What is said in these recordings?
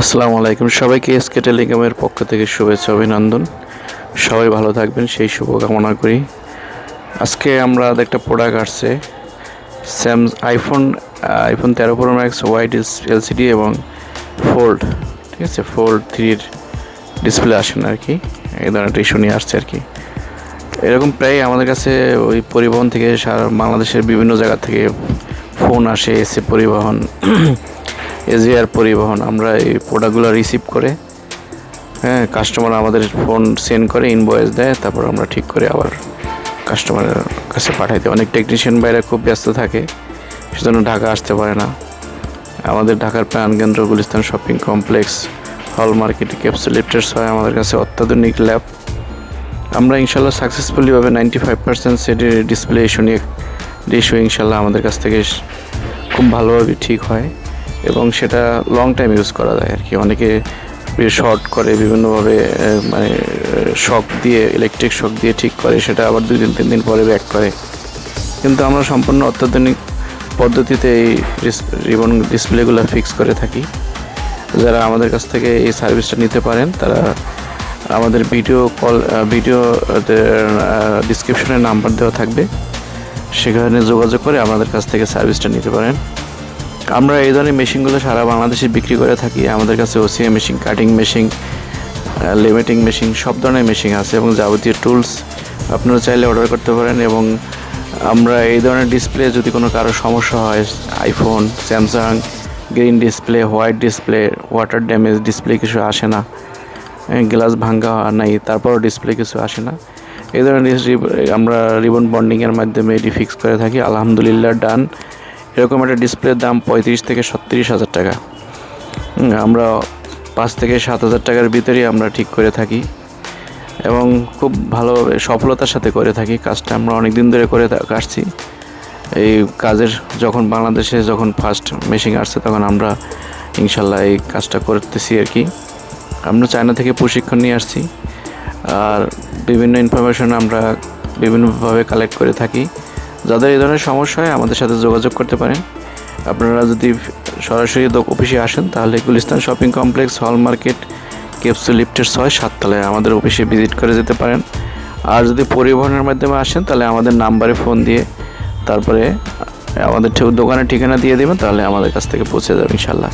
আসসালামু আলাইকুম। সবাইকে এসকে টেলিকমের পক্ষ থেকে শুভেচ্ছা, অভিনন্দন। সবাই ভালো থাকবেন, সেই শুভকামনা করি। আজকে আমরা একটা প্রোডাক্ট আসছে স্যাম আইফোন আইফোন তেরো প্রো ম্যাক্স ওয়াইড এলসিডি এবং ফোল্ড ঠিক আছে? ফোল্ড থ্রির ডিসপ্লে আসেন আর কি। এই ধরনের ইস্যু নিয়ে আসছে আর কি। এরকম প্রায় আমাদের কাছে ওই পরিবহন থেকে সারা বাংলাদেশের বিভিন্ন জায়গা থেকে ফোন আসে, এসে পরিবহন। এজিআর পরিবহন, আমরা এই প্রোডাক্টগুলো রিসিভ করে হ্যাঁ কাস্টমার আমাদের ফোন সেন্ড করে ইনভয়েস দেয়, তারপর আমরা ঠিক করে আবার কাস্টমারের কাছে পাঠাই দিই। অনেক টেকনিশিয়ান বাইরে খুব ব্যস্ত থাকে, সেজন্য ঢাকা আসতে পারে না। আমাদের ঢাকার প্রাণকেন্দ্র Gulistan shopping complex hall market capsule লিফটার্স হয় আমাদের কাছে, অত্যাধুনিক ল্যাব আমরা ইনশাল্লাহ সাকসেসফুলিভাবে নাইনটি ফাইভ পার্সেন্ট সেটের ডিসপ্লে ইস্যু নিয়ে ইস্যু ইনশাল্লাহ আমাদের কাছ থেকে খুব ভালোভাবে ঠিক হয়। এবং সেটা লং টাইম ইউজ করা যায় আর কি। অনেকে শর্ট করে, বিভিন্নভাবে মানে শক দিয়ে ইলেকট্রিক শক দিয়ে ঠিক করে, সেটা আবার দুই দিন, তিন দিন পরে ব্যাক করে। কিন্তু আমরা সম্পূর্ণ অত্যাধুনিক পদ্ধতিতে এই রিবন ডিসপ্লেগুলো ফিক্স করে থাকি। যারা আমাদের কাছ থেকে এই সার্ভিসটা নিতে পারেন, তারা আমাদের ভিডিও কল ভিডিও ডিসক্রিপশনে নাম্বার দেওয়া থাকবে। সেখানে যোগাযোগ করে আমাদের কাছ থেকে সার্ভিসটা নিতে পারেন। আমরা এই ধরনের মেশিনগুলো সারা বাংলাদেশে বিক্রি করে থাকি। আমাদের কাছে OCA machine cutting machine limiting machine সব ধরনের মেশিন আছে এবং যাবতীয় টুলস আপনারা চাইলে অর্ডার করতে পারেন এবং আমরা এই ধরনের ডিসপ্লে যদি কোনো কারও সমস্যা হয় iPhone Samsung green display white display water damage display কিছু আসে না গ্লাস ভাঙ্গা নাই, তারপরও ডিসপ্লে কিছু আসে না। এই ধরনের আমরা রিবন বন্ডিংয়ের মাধ্যমে এটি ফিক্স করে থাকি। আলহামদুলিল্লাহ ডান এরকম একটা ডিসপ্লের দাম পঁয়ত্রিশ থেকে ছত্রিশ হাজার টাকা। আমরা পাঁচ থেকে সাত হাজার টাকার ভিতরেই আমরা ঠিক করে থাকি এবং খুব ভালোভাবে সফলতার সাথে করে থাকি। কাজটা আমরা অনেক দিন ধরে করে আসছি এই কাজের যখন বাংলাদেশে যখন ফার্স্ট মেশিন আসছে তখন আমরা ইনশাল্লাহ এই কাজটা করতেছি আর কি। আমরা চায়না থেকে প্রশিক্ষণ নিয়ে আসছি। আর বিভিন্ন ইনফরমেশন আমরা বিভিন্নভাবে কালেক্ট করে থাকি। যাদের এই ধরনের সমস্যা হয়, আমাদের সাথে যোগাযোগ করতে পারেন। আপনারা যদি সরাসরি অফিসে আসেন, তাহলে Gulistan shopping complex, hall market capsule লিফটের ছয় সাততলায় আমাদের অফিসে ভিজিট করে যেতে পারেন। আর যদি পরিবহনের মাধ্যমে আসেন, তাহলে আমাদের নাম্বারে ফোন দিয়ে তারপরে আমাদের দোকানের ঠিকানা দিয়ে দেবেন, তাহলে আমাদের কাছ থেকে পৌঁছে যাবে ইনশাল্লাহ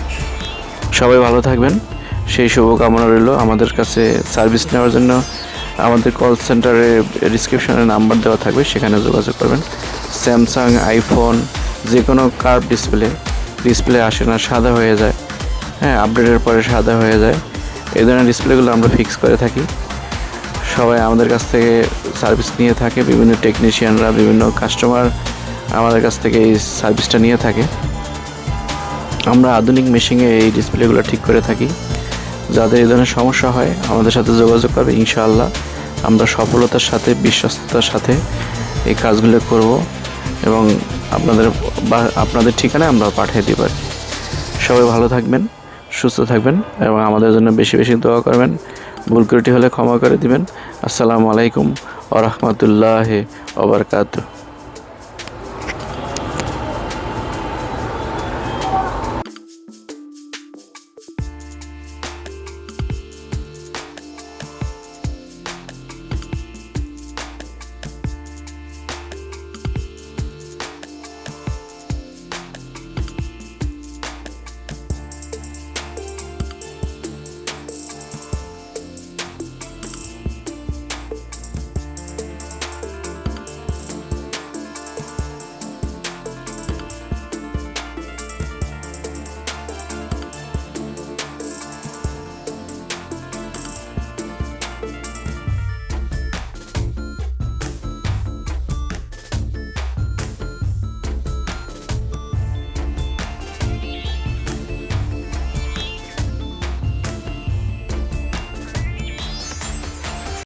সবাই ভালো থাকবেন। সেই শুভকামনা রইল আমাদের কাছে। সার্ভিস নেওয়ার জন্য আমাদের কল সেন্টারে ডিসক্রিপশনে নাম্বার দেওয়া থাকবে, সেখানে যোগাযোগ করবেন। স্যামসাং আইফোন যে কোনো কার্ভ ডিসপ্লে ডিসপ্লে আসে না, সাদা হয়ে যায়। হ্যাঁ আপডেটের পরে সাদা হয়ে যায়। এই ধরনের ডিসপ্লেগুলো আমরা ফিক্স করে থাকি। সবাই আমাদের কাছ থেকে সার্ভিস নিয়ে থাকে, বিভিন্ন টেকনিশিয়ানরা বিভিন্ন কাস্টমার আমাদের কাছ থেকে এই সার্ভিসটা নিয়ে থাকে। আমরা আধুনিক মেশিনে এই ডিসপ্লেগুলো ঠিক করে থাকি। যাদের এই ধরনের সমস্যা হয়, আমাদের সাথে যোগাযোগ করবে, ইনশাআল্লাহ। আমরা সফলতার সাথে, বিশ্বস্ততার সাথে এই কাজগুলো করব। এবং আপনাদের আপনাদের ঠিকানায় আমরা পাঠিয়ে দিব সবাই ভালো থাকবেন, সুস্থ থাকবেন এবং আমাদের জন্য বেশি বেশি দোয়া করবেন। ভুল ত্রুটি হলে ক্ষমা করে দিবেন। আসসালামু আলাইকুম আ রহমতুল্লাহ ওবরকাতু